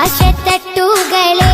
ആകാശത്തട്ടുകളെ